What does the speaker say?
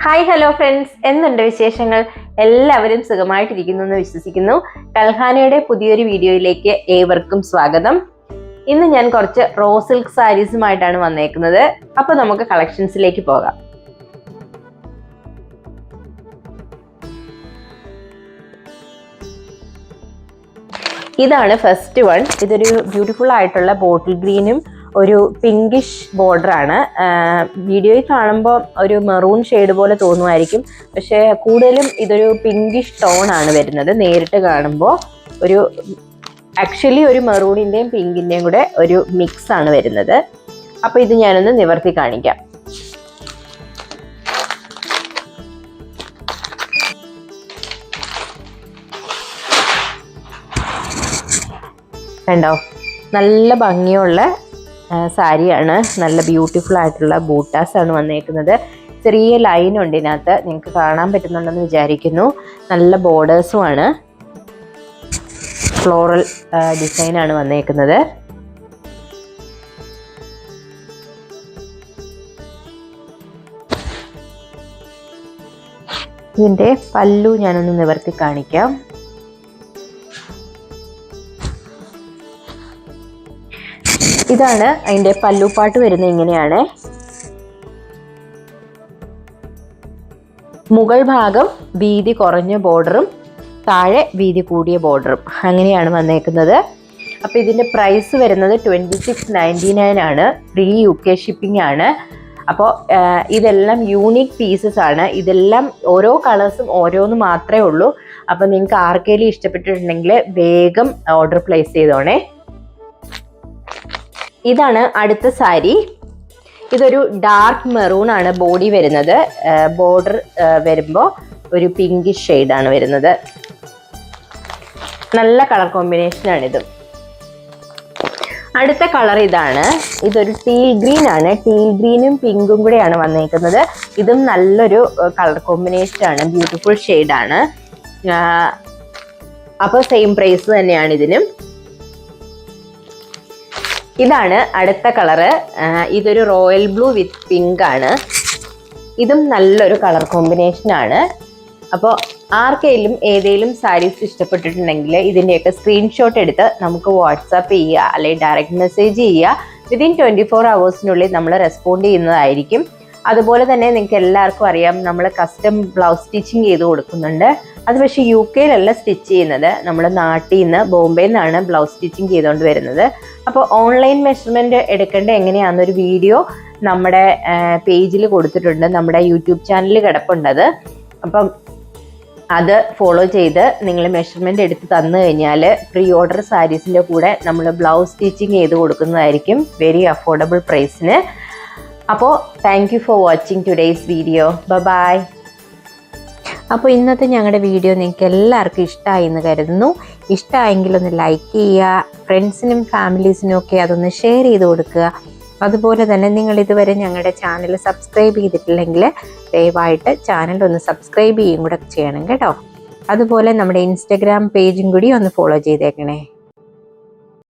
Hi hello friends എന്നുണ്ട് വിശേഷങ്ങൾ? എല്ലാവരും സുഖമായിട്ടിരിക്കുന്നു എന്ന് വിശ്വസിക്കുന്നു. കൽഹാനയുടെ പുതിയൊരു വീഡിയോയിലേക്ക് ഏവർക്കും സ്വാഗതം. ഇന്ന് ഞാൻ കുറച്ച് റോ സിൽക്ക് സാരീസുമായിട്ടാണ് വന്നേക്കുന്നത്. അപ്പൊ നമുക്ക് കളക്ഷൻസിലേക്ക് പോകാം. ഇതാണ് ഫസ്റ്റ് വൺ ഇതൊരു ബ്യൂട്ടിഫുൾ ആയിട്ടുള്ള ബോട്ടിൽ ഗ്രീനും ഒരു പിങ്കിഷ് ബോർഡർ ആണ്. വീഡിയോയിൽ കാണുമ്പോൾ ഒരു മെറൂൺ ഷെയ്ഡ് പോലെ തോന്നുമായിരിക്കും. പക്ഷേ കൂടുതലും ഇതൊരു പിങ്കിഷ് ടോൺ ആണ് വരുന്നത്. നേരിട്ട് കാണുമ്പോൾ ഒരു ആക്ച്വലി ഒരു മെറൂണിന്റെയും പിങ്കിന്റെയും കൂടെ ഒരു മിക്സ് ആണ് വരുന്നത്. അപ്പോൾ ഇത് ഞാനൊന്ന് നിവർത്തി കാണിക്കാം. കണ്ടോ? നല്ല ഭംഗിയുള്ള സാരിയാണ്. നല്ല ബ്യൂട്ടിഫുൾ ആയിട്ടുള്ള ബൂട്ടാസ് ആണ് വന്നേക്കുന്നത്. ചെറിയ ലൈൻ ഉണ്ട് ഇതിനകത്ത്. നിങ്ങൾക്ക് കാണാൻ പറ്റുന്നുണ്ടെന്ന് വിചാരിക്കുന്നു. നല്ല ബോർഡേഴ്സും ആണ്. ഫ്ലോറൽ ഡിസൈൻ ആണ് വന്നേക്കുന്നത്. ഇതിന്റെ പല്ലു ഞാനൊന്ന് നിവർത്തി കാണിക്കാം. ഇതാണ് അതിന്റെ പല്ലുപാട്ട് വരുന്നത് ഇങ്ങനെയാണ്. മുകൾ ഭാഗം വീതി കുറഞ്ഞ ബോർഡറും താഴെ വീതി കൂടിയ ബോർഡറും അങ്ങനെയാണ് വന്നേക്കുന്നത്. അപ്പോൾ ഇതിന്റെ പ്രൈസ് വരുന്നത് ട്വന്റി സിക്സ് നയന്റി നയൻ ആണ്. ഫ്രീ യു കെ ഷിപ്പിംഗ് ആണ്. അപ്പോൾ ഇതെല്ലാം യൂണിക് പീസസ് ആണ്. ഇതെല്ലാം ഓരോ കളേഴ്സും ഓരോന്ന് മാത്രമേ ഉള്ളൂ. അപ്പോൾ നിങ്ങൾക്ക് ആർക്കെങ്കിലും ഇഷ്ടപ്പെട്ടിട്ടുണ്ടെങ്കിൽ വേഗം ഓർഡർ പ്ലേസ് ചെയ്തോണേ. ഇതാണ് അടുത്ത സാരി. ഇതൊരു ഡാർക്ക് മെറൂൺ ആണ് ബോഡി വരുന്നത്. ബോർഡർ വരുമ്പോൾ ഒരു പിങ്കിഷ് ആണ് വരുന്നത്. നല്ല കളർ കോമ്പിനേഷൻ ആണ് ഇത്. അടുത്ത കളർ ഇതാണ്. ഇതൊരു ടീൽ ഗ്രീൻ ആണ്. ടീൽ ഗ്രീനും പിങ്കും കൂടെയാണ് വന്നേക്കുന്നത്. ഇതും നല്ലൊരു കളർ കോമ്പിനേഷൻ ആണ്. ബ്യൂട്ടിഫുൾ ഷെയ്ഡാണ് അപ്പോൾ സെയിം പ്രൈസ് തന്നെയാണ് ഇതിനും. ഇതാണ് അടുത്ത കളറ്. ഇതൊരു റോയൽ ബ്ലൂ വിത്ത് പിങ്ക് ആണ് ഇതും നല്ലൊരു കളർ കോമ്പിനേഷൻ ആണ് അപ്പോൾ ആർക്കെങ്കിലും ഏതെങ്കിലും സാരീസ് ഇഷ്ടപ്പെട്ടിട്ടുണ്ടെങ്കിൽ ഇതിന്റെയൊക്കെ സ്ക്രീൻഷോട്ട് എടുത്ത് നമുക്ക് വാട്സാപ്പ് ചെയ്യുക അല്ലെങ്കിൽ ഡയറക്റ്റ് മെസ്സേജ് ചെയ്യുക. വിതിൻ ട്വന്റി ഫോർ അവേഴ്സിനുള്ളിൽ നമ്മൾ റെസ്പോണ്ട് ചെയ്യുന്നതായിരിക്കും. അതുപോലെ തന്നെ നിങ്ങൾക്ക് എല്ലാവർക്കും അറിയാം നമ്മൾ കസ്റ്റം ബ്ലൗസ് സ്റ്റിച്ചിങ് ചെയ്ത് കൊടുക്കുന്നുണ്ട്. അത് പക്ഷേ യു കെയിലല്ല സ്റ്റിച്ച് ചെയ്യുന്നത്. നമ്മൾ നാട്ടിൽ നിന്ന് ബോംബെയിൽ നിന്നാണ് ബ്ലൗസ് സ്റ്റിച്ചിങ് ചെയ്തുകൊണ്ട് വരുന്നത്. അപ്പോൾ ഓൺലൈൻ മെഷർമെന്റ് എടുക്കേണ്ട എങ്ങനെയാണെന്നൊരു വീഡിയോ നമ്മുടെ പേജിൽ കൊടുത്തിട്ടുണ്ട്. നമ്മുടെ യൂട്യൂബ് ചാനലിൽ കിടപ്പുണ്ടത്. അപ്പം അത് ഫോളോ ചെയ്ത് നിങ്ങൾ മെഷർമെന്റ് എടുത്ത് തന്നു കഴിഞ്ഞാൽ പ്രീ ഓർഡർ സാരീസിന്റെ കൂടെ നമ്മൾ ബ്ലൗസ് സ്റ്റിച്ചിങ് ചെയ്ത് കൊടുക്കുന്നതായിരിക്കും. വെരി അഫോർഡബിൾ പ്രൈസിന് അപ്പോൾ thank you for watching today's video bye അപ്പോൾ ഇന്നത്തെ ഞങ്ങളുടെ വീഡിയോ നിങ്ങൾക്ക് എല്ലാവർക്കും ഇഷ്ടമായി എന്ന് കരുതുന്നു. ഇഷ്ടമായെങ്കിൽ ഒന്ന് ലൈക്ക് ചെയ്യുക ഫ്രണ്ട്സിനും ഫാമിലീസിനും ഒക്കെ അതൊന്ന് ഷെയർ ചെയ്ത് കൊടുക്കുക. അതുപോലെ തന്നെ നിങ്ങൾ ഇതുവരെ ഞങ്ങളുടെ ചാനൽ സബ്സ്ക്രൈബ് ചെയ്തിട്ടില്ലെങ്കിൽ ദയവായിട്ട് ചാനൽ ഒന്ന് സബ്സ്ക്രൈബ് ചെയ്യും കൂടെ ചെയ്യണം കേട്ടോ. അതുപോലെ നമ്മുടെ ഇൻസ്റ്റഗ്രാം പേജും കൂടി ഒന്ന് ഫോളോ ചെയ്തേക്കണേ.